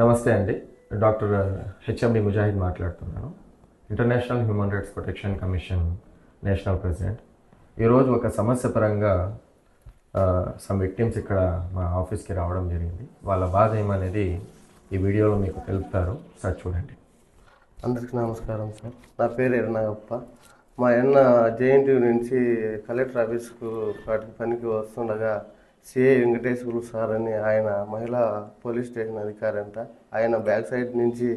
నమస్తే అండి. Doctor HMD Mujahid మాట్లాడుతున్నాను. International human rights protection commission national president. ఈరోజు ఒక సమస్య పరంగా సమ్ విక్టిమ్స్ ఇక్కడ మా ఆఫీస్కి రావడం జరిగింది. వాళ్ళ బాధ ఏమనేది ఈ వీడియోలో మీకు తెలుపుతారు. సార్ చూడండి. అందరికీ నమస్కారం సార్. నా పేరు ఎర్నాగప్ప మా అన్న జేఎన్టీ నుంచి కలెక్టర్ ఆఫీస్కు వాటికి పనికి వస్తుండగా సిఐ వెంకటేశ్వరు సార్ అని ఆయన మహిళా పోలీస్ స్టేషన్ అధికారి అంట ఆయన బ్యాక్ సైడ్ నుంచి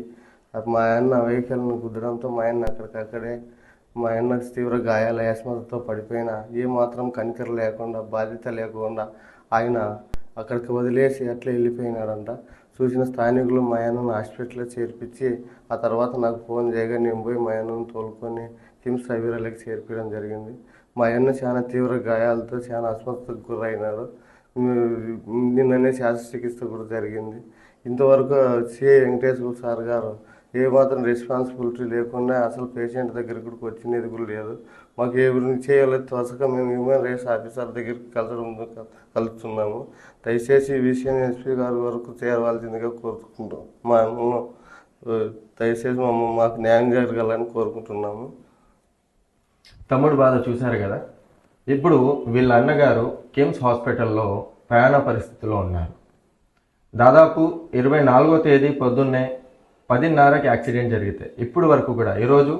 మా అన్న వెహికల్ను గుద్దడంతో మా అన్న అక్కడికక్కడే మా అన్నకు తీవ్ర గాయాల యాస్మతో పడిపోయిన ఏమాత్రం కనికర లేకుండా బాధ్యత లేకుండా ఆయన అక్కడికి వదిలేసి అట్లా వెళ్ళిపోయినాడంట. చూసిన స్థానికులు మా అన్నను హాస్పిటల్లో చేర్పించి ఆ తర్వాత నాకు ఫోన్ చేయగా నేను పోయి మా అన్నను తోలుకొని కిమ్స్ అవిరాలకి చేర్పించడం జరిగింది. మా అన్న చాలా తీవ్ర గాయాలతో చాలా అస్వస్థతకు గురైనాడు. నిన్ననే శాస్త్రచికిత్స కూడా జరిగింది. ఇంతవరకు సిఐ వెంకటేశ్వర సార్ గారు ఏమాత్రం రెస్పాన్సిబిలిటీ లేకుండా అసలు పేషెంట్ దగ్గరికి కూడా వచ్చినది కూడా లేదు. మాకు ఏ గురించి చేయాలో? త్వరగా మేము హ్యూమన్ రైట్స్ ఆఫీసర్ దగ్గరికి కలవడం కలుపుతున్నాము దయచేసి ఈ విషయం ఎస్పీ గారి వరకు చేరవలసిందిగా కోరుకుంటాం మా దయచేసి మమ్మల్ని మాకు న్యాయం జరగాలని కోరుకుంటున్నాము. తమ్ముడు బాధ చూశారు కదా? ఇప్పుడు వీళ్ళ అన్నగారు కిమ్స్ హాస్పిటల్లో ప్రయాణ పరిస్థితిలో ఉన్నారు. దాదాపు ఇరవై నాలుగో తేదీ పొద్దున్నే పదిన్నరకి యాక్సిడెంట్ జరిగితే ఇప్పుడు వరకు కూడా ఈరోజు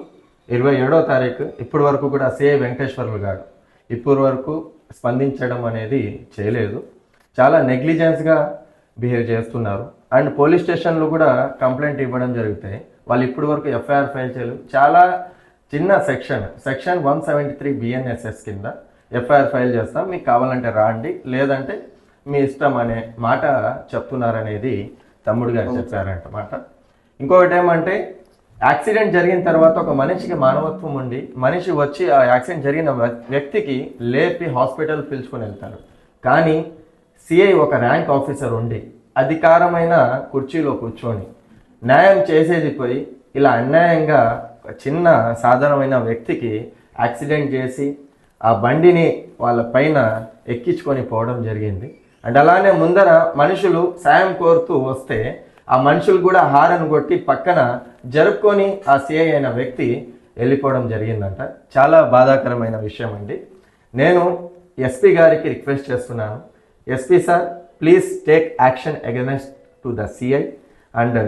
ఇరవై ఏడో తారీఖు ఇప్పుడు వరకు కూడా సిఐ వెంకటేశ్వర్లు గారు ఇప్పుడు వరకు స్పందించడం అనేది చేయలేదు. చాలా నెగ్లిజెన్స్గా బిహేవ్ చేస్తున్నారు. అండ్ పోలీస్ స్టేషన్లో కూడా కంప్లైంట్ ఇవ్వడం జరుగుతాయి వాళ్ళు ఇప్పుడు వరకు ఎఫ్ఐఆర్ ఫైల్ చేయలేదు. చాలా చిన్న section section one seventy three BNSS కింద ఎఫ్ఐఆర్ ఫైల్ చేస్తాం మీకు కావాలంటే రాండి లేదంటే మీ ఇష్టం అనే మాట చెప్తున్నారనేది తమ్ముడు గారు చెప్పారంట మాట. ఇంకొకటి ఏమంటే యాక్సిడెంట్ జరిగిన తర్వాత ఒక మనిషికి మానవత్వం ఉండి మనిషి వచ్చి ఆ యాక్సిడెంట్ జరిగిన వ్య- వ్యక్తికి లేపి హాస్పిటల్ పిలుచుకొని వెళ్తారు కానీ సిఐ ఒక ర్యాంక్ ఆఫీసర్ ఉండి అధికారమైన కుర్చీలో కూర్చొని న్యాయం చేసేది పోయి ఇలా అన్యాయంగా ఒక చిన్న సాధారణమైన వ్యక్తికి యాక్సిడెంట్ చేసి ఆ బండిని వాళ్ళ పైన ఎక్కించుకొని పోవడం జరిగింది. అండ్ అలానే ముందర మనుషులు సాయం కోరుతూ వస్తే ఆ మనుషులు కూడా హారన్ కొట్టి పక్కన జరుపుకొని ఆ సిఐ అయిన వ్యక్తి వెళ్ళిపోవడం జరిగిందంట. చాలా బాధాకరమైన విషయం అండి. నేను ఎస్పీ గారికి రిక్వెస్ట్ చేస్తున్నాను. SP sir please take action against to the CI and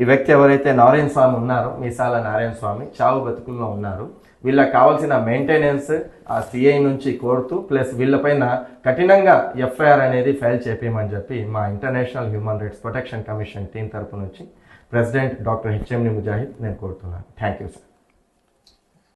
ఈ వ్యక్తి ఎవరైతే నారాయణ స్వామి ఉన్నారో మీసాల నారాయణ స్వామి చావు బతుకుల్లో ఉన్నారు వీళ్ళకి కావాల్సిన మెయింటెనెన్స్ ఆ సిఐ నుంచి కోరుతూ ప్లస్ వీళ్ళపైన కఠినంగా ఎఫ్ఐఆర్ అనేది ఫైల్ చేపేయమని చెప్పి మా international human rights protection commission team తరపు నుంచి ప్రెసిడెంట్ డాక్టర్ హెచ్ఎంని ముజాహిద్ నేను కోరుతున్నాను. Thank you sir